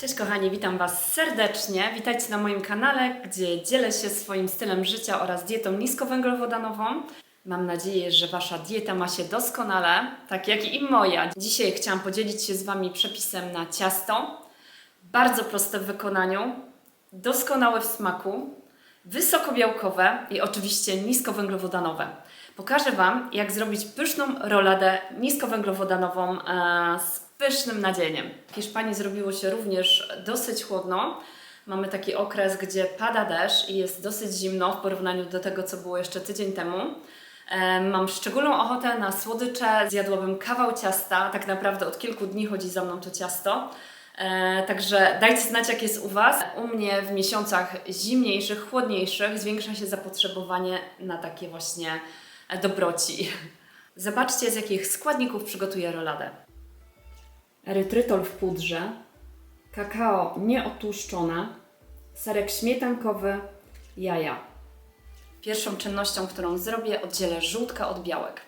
Cześć kochani, witam Was serdecznie. Witajcie na moim kanale, gdzie dzielę się swoim stylem życia oraz dietą niskowęglowodanową. Mam nadzieję, że Wasza dieta ma się doskonale, tak jak i moja. Dzisiaj chciałam podzielić się z Wami przepisem na ciasto. Bardzo proste w wykonaniu, doskonałe w smaku, wysokobiałkowe i oczywiście niskowęglowodanowe. Pokażę Wam, jak zrobić pyszną roladę niskowęglowodanową e, z pysznym nadzieniem. W Hiszpanii zrobiło się również dosyć chłodno. Mamy taki okres, gdzie pada deszcz i jest dosyć zimno w porównaniu do tego, co było jeszcze tydzień temu. Mam szczególną ochotę na słodycze. Zjadłabym kawał ciasta. Tak naprawdę od kilku dni chodzi za mną to ciasto. E, Także dajcie znać, jak jest u Was. U mnie w miesiącach zimniejszych, chłodniejszych zwiększa się zapotrzebowanie na takie właśnie dobroci. Zobaczcie, z jakich składników przygotuję roladę. Erytrytol w pudrze, kakao nieotłuszczone, serek śmietankowy, jaja. Pierwszą czynnością, którą zrobię, oddzielę żółtka od białek.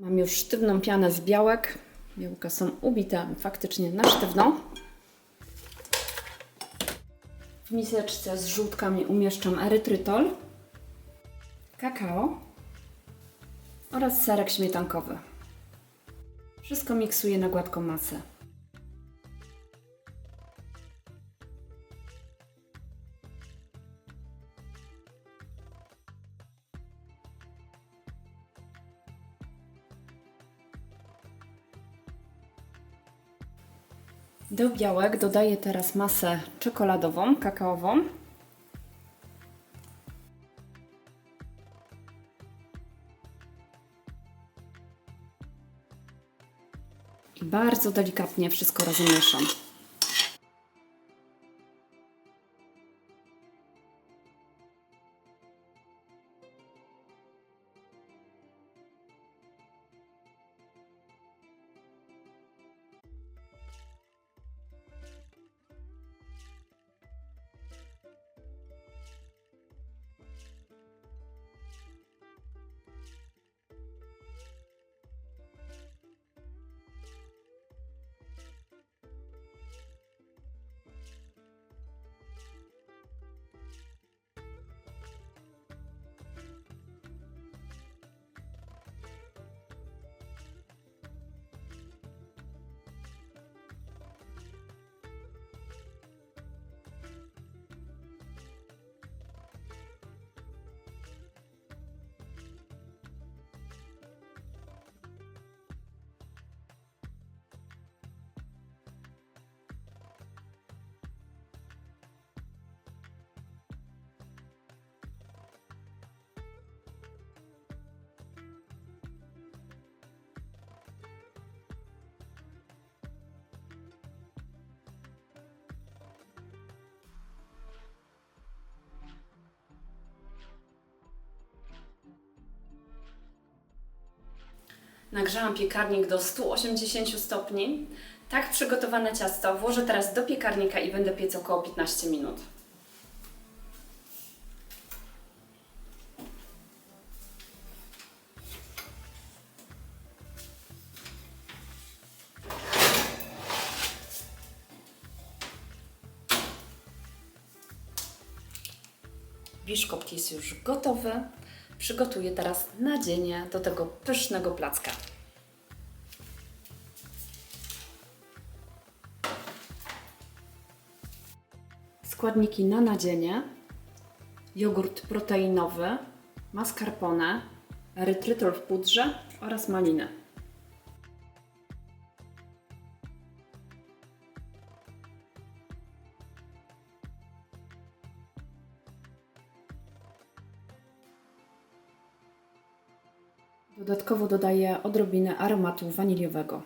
Mam już sztywną pianę z białek. Białka są ubite faktycznie na sztywno. W miseczce z żółtkami umieszczam erytrytol, kakao oraz serek śmietankowy. Wszystko miksuję na gładką masę. Do białek dodaję teraz masę czekoladową, kakaową. I bardzo delikatnie wszystko razem Nagrzałam piekarnik do 180 stopni. Tak przygotowane ciasto włożę teraz do piekarnika i będę piec około 15 minut. Biszkopt jest już gotowy. Przygotuję teraz nadzienie do tego pysznego placka. Składniki na nadzienie: jogurt proteinowy, mascarpone, erytrytol w pudrze oraz malinę. Dodatkowo dodaję odrobinę aromatu waniliowego.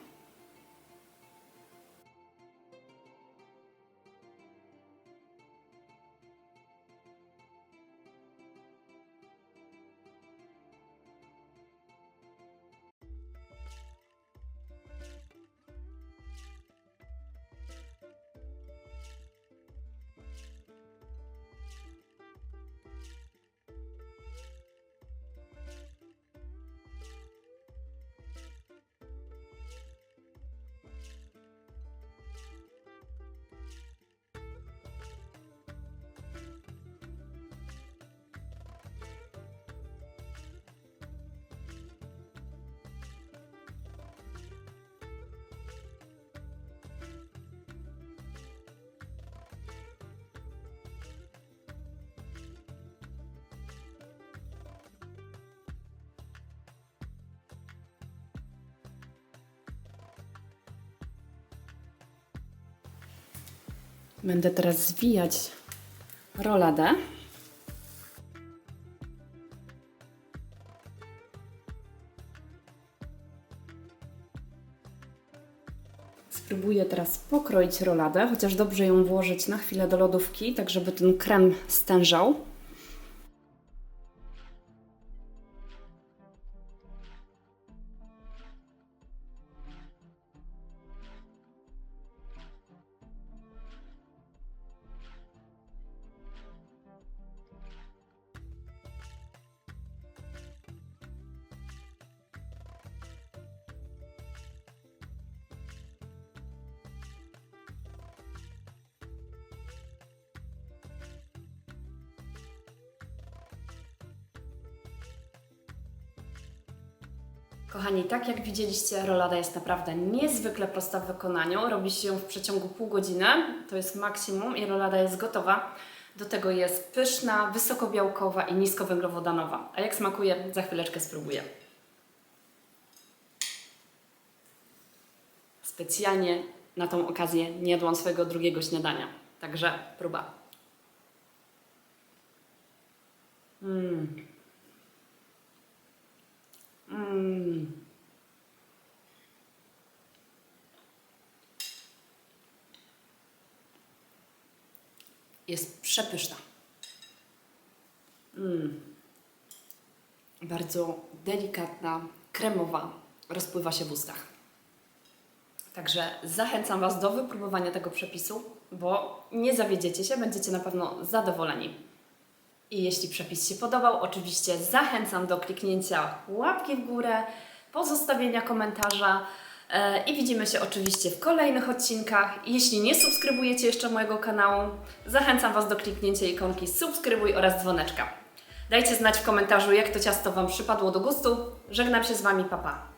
Będę teraz zwijać roladę. Spróbuję teraz pokroić roladę, chociaż dobrze ją włożyć na chwilę do lodówki, tak żeby ten krem stężał. Kochani, tak jak widzieliście, rolada jest naprawdę niezwykle prosta w wykonaniu. Robi się ją w przeciągu pół godziny, to jest maksimum i rolada jest gotowa. Do tego jest pyszna, wysokobiałkowa i niskowęglowodanowa. A jak smakuje, za chwileczkę spróbuję. Specjalnie na tą okazję nie jadłam swojego drugiego śniadania, także próba. Mmm. Mm. Jest przepyszna. Mm. Bardzo delikatna, kremowa, rozpływa się w ustach. Także zachęcam Was do wypróbowania tego przepisu, bo nie zawiedziecie się, będziecie na pewno zadowoleni. I jeśli przepis się podobał, oczywiście zachęcam do kliknięcia łapki w górę, pozostawienia komentarza e, i widzimy się oczywiście w kolejnych odcinkach. Jeśli nie subskrybujecie jeszcze mojego kanału, zachęcam Was do kliknięcia ikonki subskrybuj oraz dzwoneczka. Dajcie znać w komentarzu, jak to ciasto Wam przypadło do gustu. Żegnam się z Wami, papa. Pa.